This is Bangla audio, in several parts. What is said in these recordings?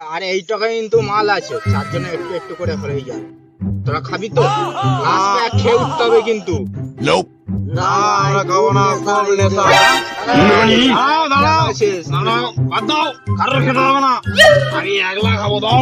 আরে এই টাকায় কিন্তু মাল আছে। চারজনে একটু একটু করে হয়ে যায়। তোরা খাবি তো? লাস্ট খেয়ে উঠতে হবে কিন্তু। না আমরা খাব না খুব নেশা। দাঁড়াও দাঁড়াও শেষ। দাঁড়াও বাদ দাও। কারোর খেতে হবে না। আমি একলা খাব দাও।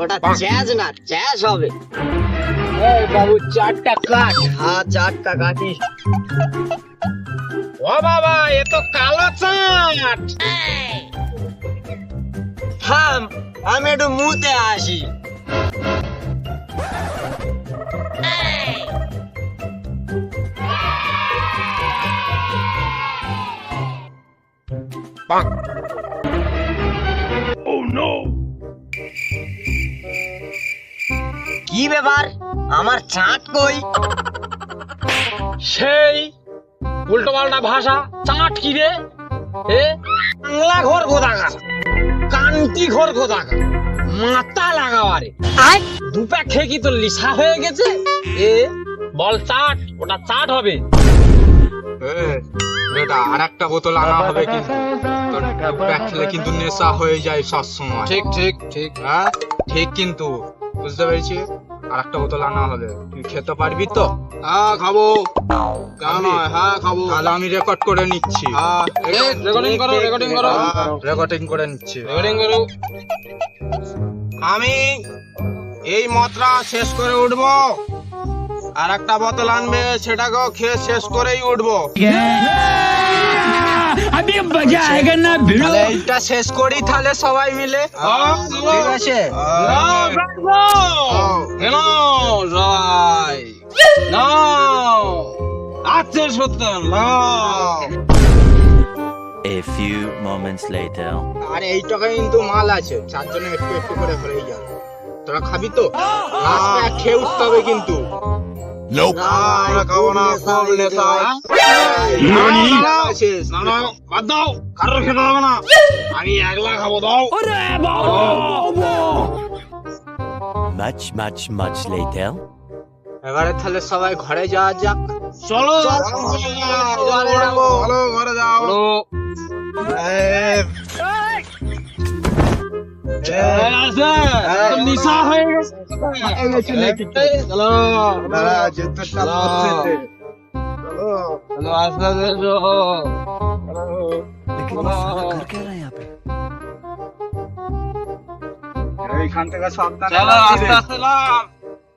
ওটা চ্যাজ না চ্যাজ হবে। এই বাবু চারটা কাট হ্যাঁ চারটা কাটি ও বাবা এ তো কালো চাট। থাম আমি একটু মুতে আসি। কি ব্যাপার? আমার চাট কই? সেই উল্টো পাল্টা ভাষা চাট কি রে? এ? বাংলা ঘর গোদাগা কান্তি ঘর গোদাগা মাথা লাগাওয়ারে দু প্যাক খেয়ে কি তোর লিসা হয়ে গেছে? এ? বল চাট ওটা চাট হবে। বেটা আর একটা বোতল আনা হবে কিন্তু তোর প্যাক খেলে কিন্তু নেশা হয়ে যায় সব সময় ঠিক ঠিক ঠিক। হ্যাঁ? ঠিক কিন্তু বুঝতে পেরেছি আর একটা বোতল আনা হবে। তুই খেতে পারবি তো? হ্যাঁ খাব। কেন নয়? হ্যাঁ খাব। তাহলে আমি রেকর্ড করে নিচ্ছি। হ্যাঁ রেকর্ডিং করো রেকর্ডিং করো। রেকর্ডিং করে নিচ্ছি। রেকর্ডিং করো। আমি এই মতটা শেষ করে উঠবো। আর একটা বোতল আনবে সেটাকেও খেয়ে শেষ করেই উঠবো। এইটা শেষ করি তাহলে সবাই মিলে। ঠিক আছে? সত্য নাও A few moments later. আর এই টাকায় কিন্তু মাল আছে। চারজনে একটু একটু করে হয়ে যায় তোরা খাবি তো? লাস্ট খেয়ে উঠতে হবে কিন্তু। শেষ। আমি একলা খাব দাও। Much, much, much later. এবারে তাহলে সবাই ঘরে যাওয়া যাক। চলো। চলো। ঘরে যাও। নিশা হয়ে গেছে। চলো। আস্তে আস্তে থেকে চলো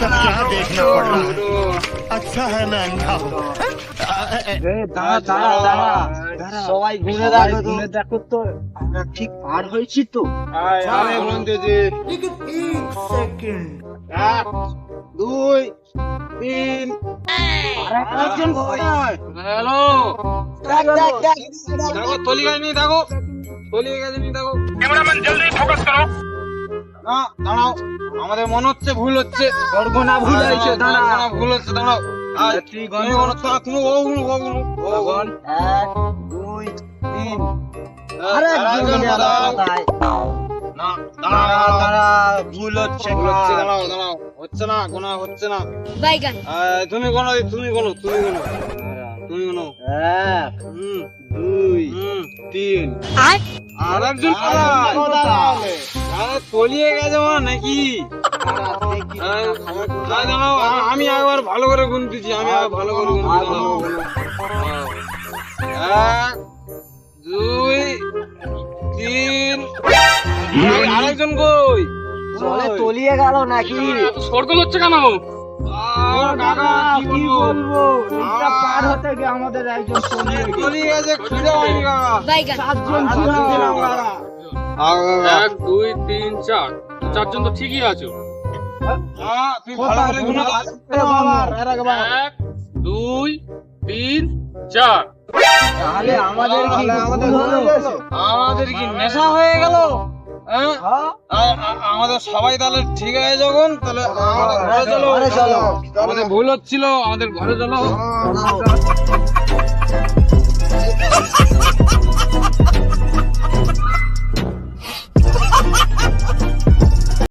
क्या देखना पड़ रहा है अच्छा है मैं अंधा हूँ দাঁড়া দাঁড়া দাঁড়া সবাই ঘুরে দেখো ঘুরে দেখো তো আমরা ঠিক পার হয়েছি তো এক দুই তিন একজন হ্যালো দেখো তলি গাছ নিয়ে দেখো তলি গাছ নিয়ে দেখো ক্যামেরাম্যান জলদি ফোকাস করো। না দাঁড়াও। আমাদের মনে হচ্ছে ভুল হচ্ছে। গর্গনা ভুল হয়েছে দাঁড়া দাঁড়াও। ভুল হচ্ছে দাঁড়াও। আর তুই গনে মনে হচ্ছে তুমি ও গুলো ও গুলো ও গন এক দুই তিন। আরে দাঁড়া না দাঁড়া দাঁড়াও দাঁড়া ভুল হচ্ছে হচ্ছে। দাঁড়াও দাঁড়াও। হচ্ছে না কোনো হচ্ছে না বাইগান তুমি কোনো তুমি কোনো তুমি কোনো তুমি কোনো এক দুই তিন। আর আর একজন তলিয়ে গেছে নাকি? না, আমি একবার ভালো করে গুনতেছি আমি ভালো করে গুনতেছি হ্যাঁ। এক তলিয়ে গেল নাকি? সরগোল হচ্ছে কেন আহ, কি বলব? নদীটা পার হতে গিয়ে আমাদের একজন তলিয়ে গেল। খুঁজে পাইনি চারজন এক দুই তিন চার। চারজন তো ঠিকই আছো। তুই ভালো করে গুনে দাও। এক দুই তিন চার। তাহলে আমাদের কি আমাদের কি নেশা হয়ে গেল? আমাদের সবাই তাহলে ঠিক আছে যখন তাহলে আমাদের ঘরে চলো চলো। আমাদের ভুল হচ্ছিল আমাদের ঘরে চলো।